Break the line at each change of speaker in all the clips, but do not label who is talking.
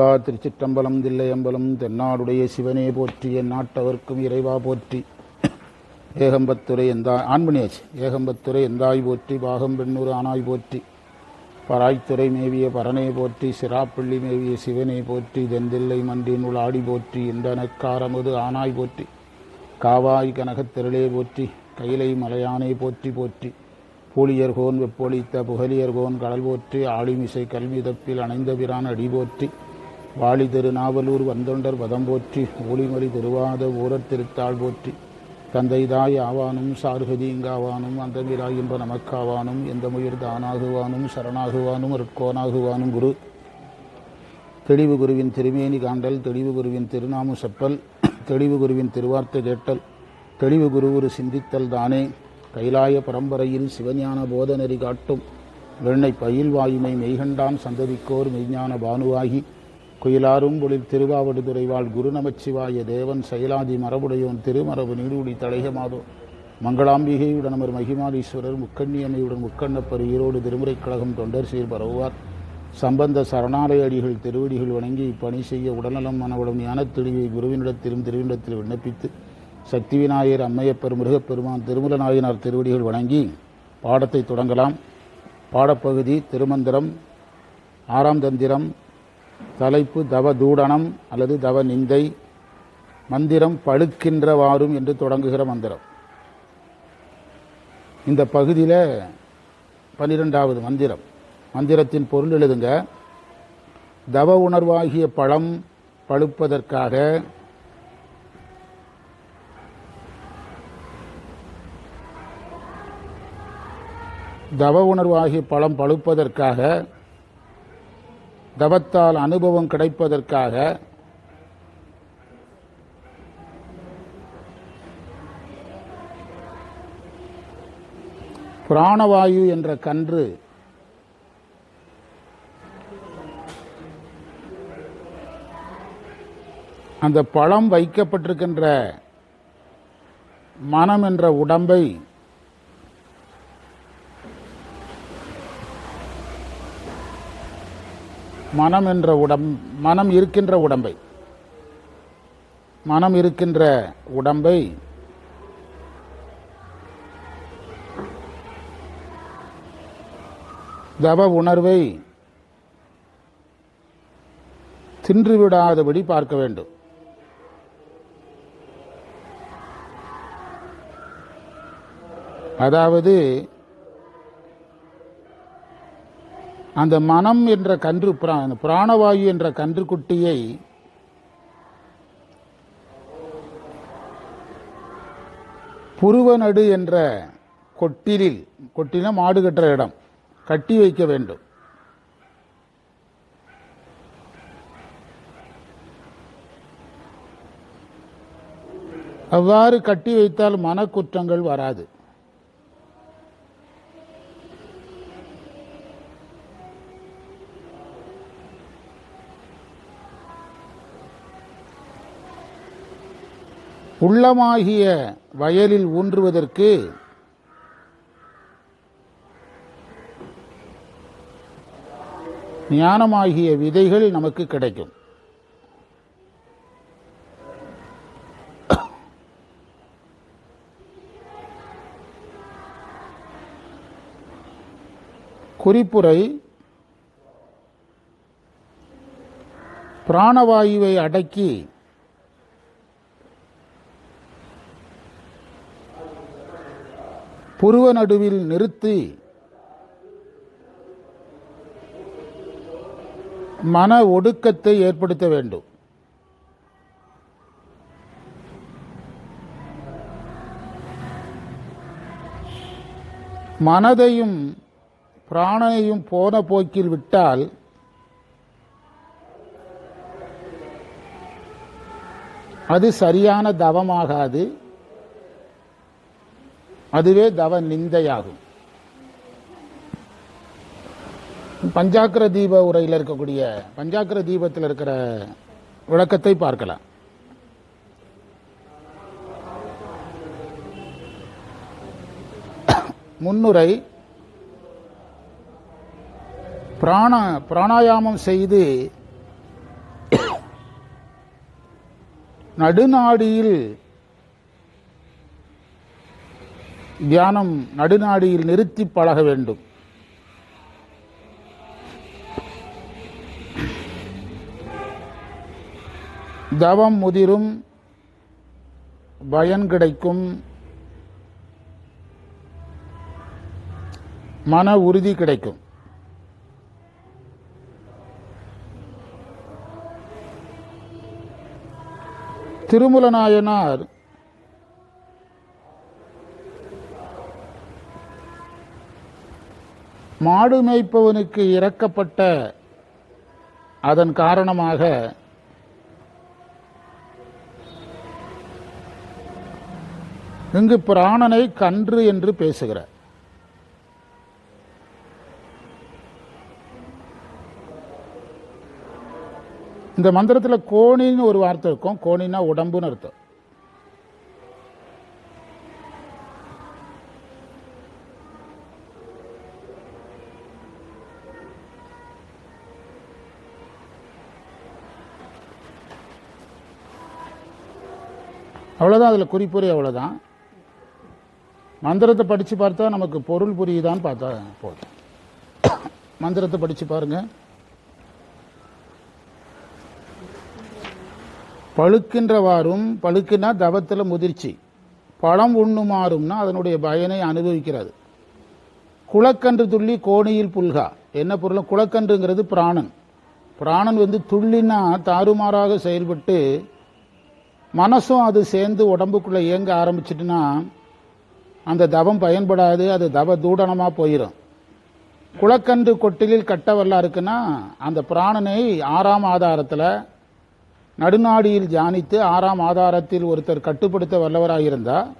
திருச்சிற்றம்பலம் தில்லையம்பலம் தென்னாடுடைய சிவனே போற்றி என் நாட்டவர்க்கும் இறைவா போற்றி. ஏகம்பத்துறை எந்தாய் ஆண்மணியாச்சு. ஏகம்பத்துறை எந்தாய் போற்றி பாகம் பெண்ணூர் ஆனாய் போற்றி. பராய்த்துறை மேவிய பரனே போற்றி சிராப்பள்ளி மேவிய சிவனே போற்றி தெந்தில்லை மன்றினுள் ஆடி போற்றி இந்தனக்காரமுது ஆனாய் போற்றி. காவாய் கனகத்திரளே போற்றி கைலை மலையானை போற்றி போற்றி. பூலியர்கோன் வெப்பொழித்த புகலியர்கோன் கடல் போற்றி ஆளிமிசை கல்விதப்பில் அணைந்த பிரான் அடி போற்றி. வாழி திருநாவலூர் வந்தொண்டர் வதம் போற்றி ஊழிமொழி திருவாத ஊரத் திருத்தாள் போற்றி. தந்தைதாய் ஆவானும் சார்கதீங்காவானும் அந்தமிராய் என்ப நமக்காவானும் எந்த முயர் தானாகுவானும் சரணாகுவானும் ருட்கோனாகுவானும் குரு. தெளிவு குருவின் திருமேனி காண்டல் தெளிவு குருவின் திருநாமு செப்பல் தெளிவு குருவின் திருவார்த்தை கேட்டல். தெளிவு குருவுரு சிந்தித்தல் தானே கைலாய பரம்பரையில் சிவஞான போதநெறி காட்டும். வெண்ணை பயில் வாயுமை மெய்கண்டான் சந்ததிக்கோர் மெய்ஞான பானுவாகி குயிலாரும் பொழில் திருவாவடுதுறை வாழ் குரு நமச்சிவாய தேவன் செயலாதி மரபுடையோன் திருமரபு நீடுடி தலைகமாதோ. மங்களாம்பிகையுடன் அமர் மகிமாலீஸ்வரர் முக்கண்ணியம்மையுடன் முக்கண்ணப்பர் ஈரோடு திருமுறைக் கழகம் தொண்டர் சீர் பரவுவார். சம்பந்த சரணாலய அடிகள் திருவடிகள் வணங்கி இப்பணி செய்ய உடல்நலம் மனவளம் ஞான தெளிவை குருவினிடத்திலும் திருவினிடத்தில் விண்ணப்பித்து சக்தி விநாயகர் அம்மையப்பர் முருகப்பெருமான் திருமல நாயனார் திருவடிகள் வணங்கி பாடத்தை தொடங்கலாம். பாடப்பகுதி திருமந்திரம் ஆறாம் தந்திரம் தலைப்பு தவ தூடனம் அல்லது தவ நிந்தை மந்திரம் பழுக்கின்றவாறும் என்று தொடங்குகிற மந்திரம். இந்த பகுதியில் பன்னிரெண்டாவது மந்திரம். மந்திரத்தின் பொருள் எழுதுங்க. தவ உணர்வாகிய பழம் பழுப்பதற்காக தவ உணர்வாகிய பழம் பழுப்பதற்காக தவத்தால் அனுபவம் கிடைப்பதற்காக பிராணவாயு என்ற கன்று அந்த பழம் வைக்கப்பட்டிருக்கின்ற மனம் என்ற உடம்பை மனம் என்ற உடம் மனம் இருக்கின்ற உடம்பை. மனம் இருக்கின்ற உடம்பை தவ உணர்வை தின்றுவிடாதபடி பார்க்க வேண்டும். அதாவது அந்த மனம் என்ற கன்று பிரா- அந்த பிராணவாயு என்ற கன்றுக்குட்டியை புருவநடு என்ற கொட்டிலில் கொட்டில மாடு கட்டுற இடம் கட்டி வைக்க வேண்டும். அவ்வாறு கட்டி வைத்தால் மனக்குற்றங்கள் வராது. உள்ளமாகிய வயலில் ஊன்றுவதற்கு ஞானமாகிய விதைகள் நமக்கு கிடைக்கும். குறிப்புரை பிராணவாயுவை அடக்கி புருவ நடுவில் நிறுத்தி மன ஒடுக்கத்தை ஏற்படுத்த வேண்டும். மனதையும் பிராணனையும் போன போக்கில் விட்டால் அது சரியான தவமாகாது. அதுவே தவ நிந்தையாகும். பஞ்சாக்கர தீப உரையில் இருக்கக்கூடிய பஞ்சாக்கர தீபத்தில் இருக்கிற விளக்கத்தை பார்க்கலாம். முன்னுரை பிராண பிராணாயாமம் செய்து நடுநாடியில் தியானம் நடுநாடியில் நிறுத்தி பழக வேண்டும். தவம் முதிரும் பயன் கிடைக்கும். மன உறுதி கிடைக்கும். திருமுல மாடு மேய்ப்பவனுக்கு இறக்கப்பட்ட அதன் காரணமாக இங்கு பிராணனை கன்று என்று பேசுகிறார். இந்த மந்திரத்தில் கோணின்னு ஒரு வார்த்தை இருக்கும். கோணின்னா உடம்புன்னு அர்த்தம். அவ்வளோதான் அதில் குறிப்புரை அவ்வளோதான் மந்திரத்தை படித்து பார்த்தா நமக்கு பொருள் புரியுதான்னு பார்த்தா போதும். மந்திரத்தை படித்து பாருங்க. பழுக்கின்றவாறும் பழுக்குன்னா தவத்தில் முதிர்ச்சி. பழம் உண்ணுமாறும்னா அதனுடைய பயனை அனுபவிக்கிறது. குளக்கன்று துள்ளி கோணியில் புல்கா. என்ன பொருள்? குளக்கன்றுங்கிறது பிராணன். பிராணன் வந்து துள்ளினா தாறுமாறாக செயல்பட்டு மனசும் அது சேர்ந்து உடம்புக்குள்ளே இயங்க ஆரம்பிச்சிட்டுனா அந்த தவம் பயன்படாது அது தவ தூடனமாக போயிடும் குளக்கன்று கொட்டிலில் கட்டவல்லா இருக்குன்னா அந்த பிராணனை ஆறாம் ஆதாரத்தில் நடுநாடியில் தியானித்து ஆறாம் ஆதாரத்தில் ஒருத்தர் கட்டுப்படுத்த வல்லவராக இருந்தால்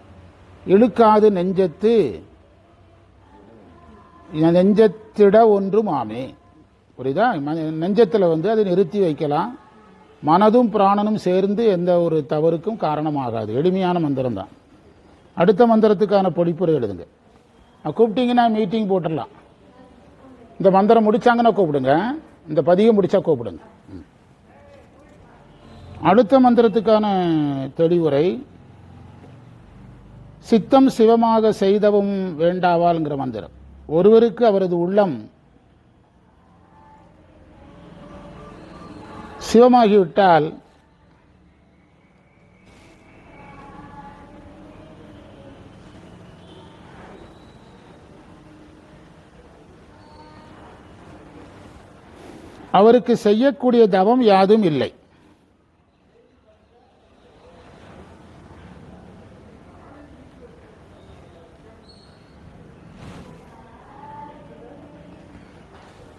இழுக்காது நெஞ்சத்து நெஞ்சத்திட ஒன்று ஆமே. புரியுதா? நெஞ்சத்தில் வந்து அதை நிறுத்தி வைக்கலாம். மனதும் பிராணனும் சேர்ந்து எந்த ஒரு தவறுக்கும் காரணமாகாது. எளிமையான மந்திரம் தான் அடுத்த மந்திரத்துக்கான பொடிப்புரை எழுதுங்க. கூப்பிட்டீங்கன்னா மீட்டிங் போட்டுடலாம். இந்த மந்திரம் முடிச்சாங்கன்னா கூப்பிடுங்க. இந்த பதியம் முடிச்சா கூப்பிடுங்க. அடுத்த மந்திரத்துக்கான தெளிவுரை சித்தம் சிவமாக செய்தவும் வேண்டாவால்ங்கிற மந்திரம். ஒருவருக்கு அவரது உள்ளம் சிவமாகிவிட்டால் அவருக்கு செய்யக்கூடிய தவம் யாதும் இல்லை.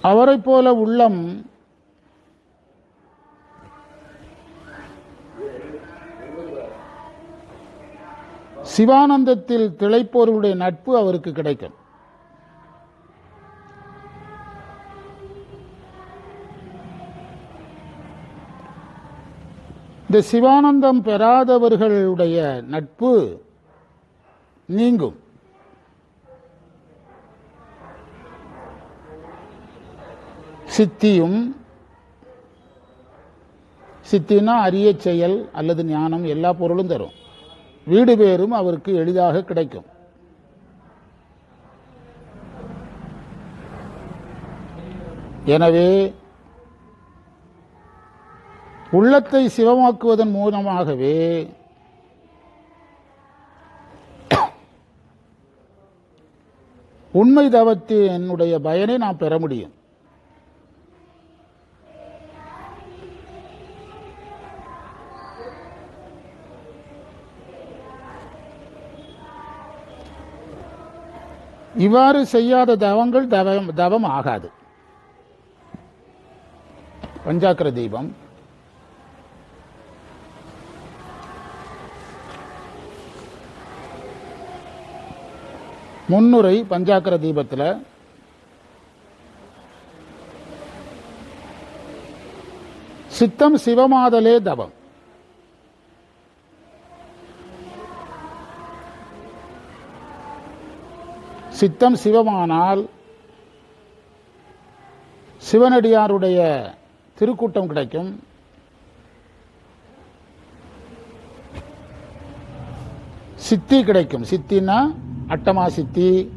அவரைப் போல உள்ளம் சிவானந்தத்தில் திளைப்போருடைய நட்பு அவருக்கு கிடைக்கும். இந்த சிவானந்தம் பெறாதவர்களுடைய நட்பு நீங்கும். சித்தியும் சித்தினா அரிய செயல் அல்லது ஞானம் எல்லா பொருளும் தரும். வீடு பேரும் அவருக்கு எளிதாக கிடைக்கும். எனவே உள்ளத்தை சிவமாக்குவதன் மூலமாகவே உண்மை தவத்தினுடைய பயனை நாம் பெற முடியும். இவ்வாறு செய்யாத தவங்கள் தவம் தவம் ஆகாது பஞ்சாக்கர தீபம். முன்னுரை பஞ்சாக்கர தீபத்தில். சித்தம் சிவமாதலே தவம். சித்தம் சிவமானால் சிவனடியாருடைய திருக்கூட்டம் கிடைக்கும். சித்தி கிடைக்கும். சித்தின்னா அட்டமா சித்தி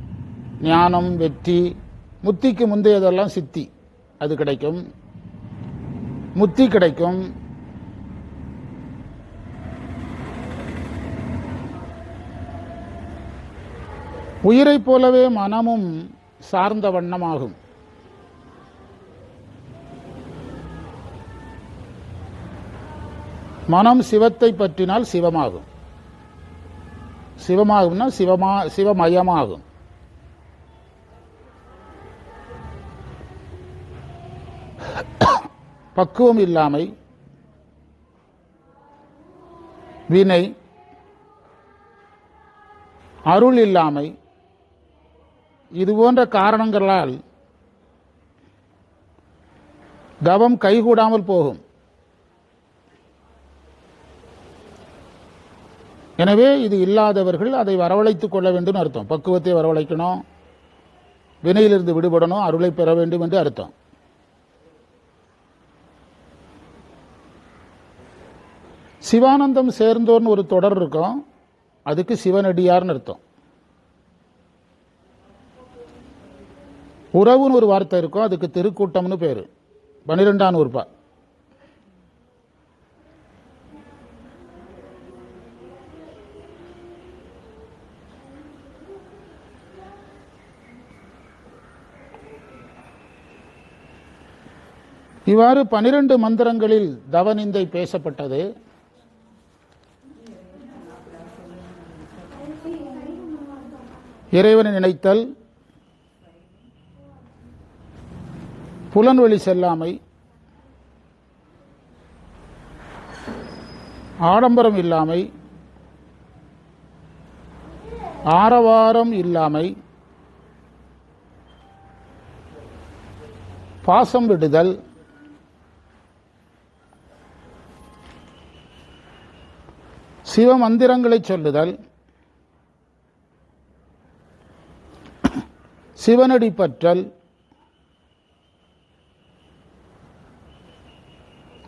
ஞானம் வெற்றி முத்திக்கு முந்தையதெல்லாம் சித்தி அது கிடைக்கும். முத்தி கிடைக்கும். உயிரைப் போலவே மனமும் சார்ந்த வண்ணமாகும். மனம் சிவத்தை பற்றினால் சிவமாகும். சிவமாகும்னா சிவமா சிவமயமாகும். பக்குவம் இல்லாமை வினை அருள் இல்லாமை இது போன்ற காரணங்களால் தவம் கைகூடாமல் போகும். எனவே இது இல்லாதவர்கள் அதை வரவழைத்துக் கொள்ள வேண்டும் அர்த்தம். பக்குவத்தை வரவழைக்கணும் வினையிலிருந்து விடுபடணும் அருளை பெற வேண்டும் என்று அர்த்தம். சிவானந்தம் சேர்ந்தோர்னு ஒரு தொடர் இருக்கும். அதுக்கு சிவனடியார்னு அர்த்தம். உறவுன்னு ஒரு வார்த்தை இருக்கும் அதுக்கு திருக்கூட்டம்னு பேர். பன்னிரெண்டாம் நூறுபா. இவ்வாறு பனிரெண்டு மந்திரங்களில் தவநிந்தை பேசப்பட்டது. இறைவனை நினைத்தல் புலன்வழி செல்லாமை ஆடம்பரம் இல்லாமை ஆரவாரம் இல்லாமை பாசம் விடுதல் சிவ மந்திரங்களை சொல்லுதல் சிவனடி பற்றல்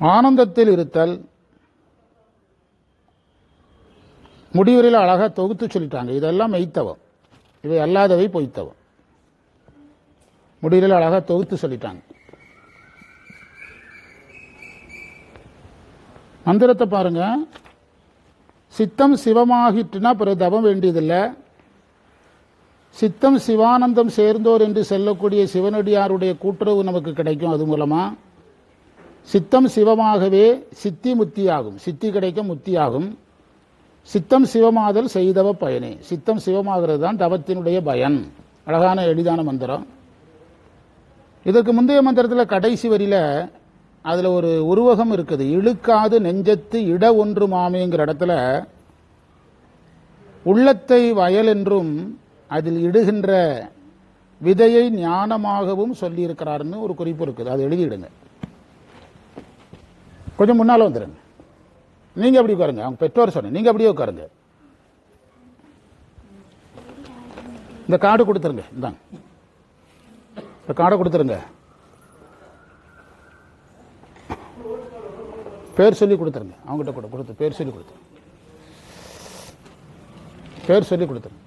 ஆனந்தத்தில் இருத்தல். முடிவுரையில் அழகாக தொகுத்து சொல்லிட்டாங்க. இதெல்லாம் மெய்த்தவம். இவை அல்லாதவை பொய்த்தவம். முடிவில் அழகாக தொகுத்து சொல்லிட்டாங்க. மந்திரத்தை பாருங்க. சித்தம் சிவமாகிட்டுனா பிறகு தவம் வேண்டியதில்லை. சித்தம் சிவானந்தம் சேர்ந்தோர் என்று செல்லக்கூடிய சிவனடியாருடைய கூட்டுறவு நமக்கு கிடைக்கும் அது மூலமாக சித்தம் சிவமாகவே சித்தி முத்தியாகும். சித்தி கிடைக்க முத்தியாகும். சித்தம் சிவமாதல் செய்தவ பயனே. சித்தம் சிவமாகிறது தான் தவத்தினுடைய பயன். அழகான எளிதான மந்திரம். இதற்கு முந்தைய மந்திரத்தில் கடைசி வரியில் அதில் ஒரு உருவகம் இருக்குது. இழுக்காது நெஞ்சத்து இட ஒன்று மாமேங்கிற இடத்துல உள்ளத்தை வயல் என்றும் அதில் இடுகின்ற விதையை ஞானமாகவும் சொல்லியிருக்கிறாருன்னு ஒரு குறிப்பு இருக்குது. அதை எழுதிடுங்க. கொஞ்சம் முன்னால் வந்துடுங்க நீங்கள் அப்படி உட்காருங்க. அவங்க பெற்றோர் சொன்னேன். நீங்கள் அப்படியே உட்காருங்க. இந்த கார்டு கொடுத்துருங்க. இந்தாங்க. இந்த கார்டை கொடுத்துருங்க. பேர் சொல்லி கொடுத்துருங்க. அவங்ககிட்ட கூட கொடுத்து பேர் சொல்லி கொடுத்துருங்க. பேர் சொல்லி கொடுத்துருங்க.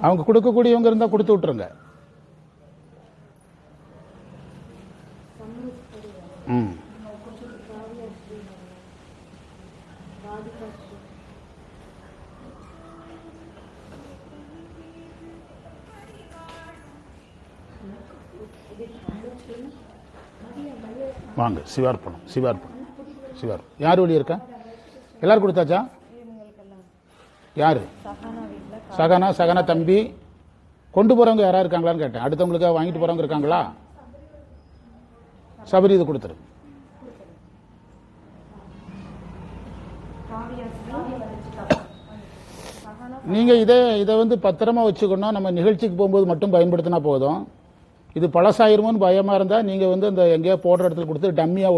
அவங்க கொடுக்கக்கூடியவங்க இருந்தா கொடுத்து விட்டுருங்க. ம். வாங்க சிவார்ப்பணம் சிவார்ப்பணம் சிவார்ப்பணம். யார் வழி இருக்கா எல்லாரும் கொடுத்தாச்சா? யாரு? சகனா சகனா தம்பி. கொண்டு போறவங்க யாரா இருக்காங்களான்னு கேட்டேன். அடுத்தவங்களுக்கு வாங்கிட்டு போறவங்க இருக்காங்களா? சபரி இது கொடுத்துரு. நீங்க இதே இதை வந்து பத்திரமா வச்சுக்கணும். நம்ம நிகழ்ச்சிக்கு போகும்போது மட்டும் பயன்படுத்தினா போதும். இது பழசாயிருமோன்னு பயமா இருந்தா நீங்க வந்து அந்த எங்கேயோ போடுற இடத்துல கொடுத்து டம்மியா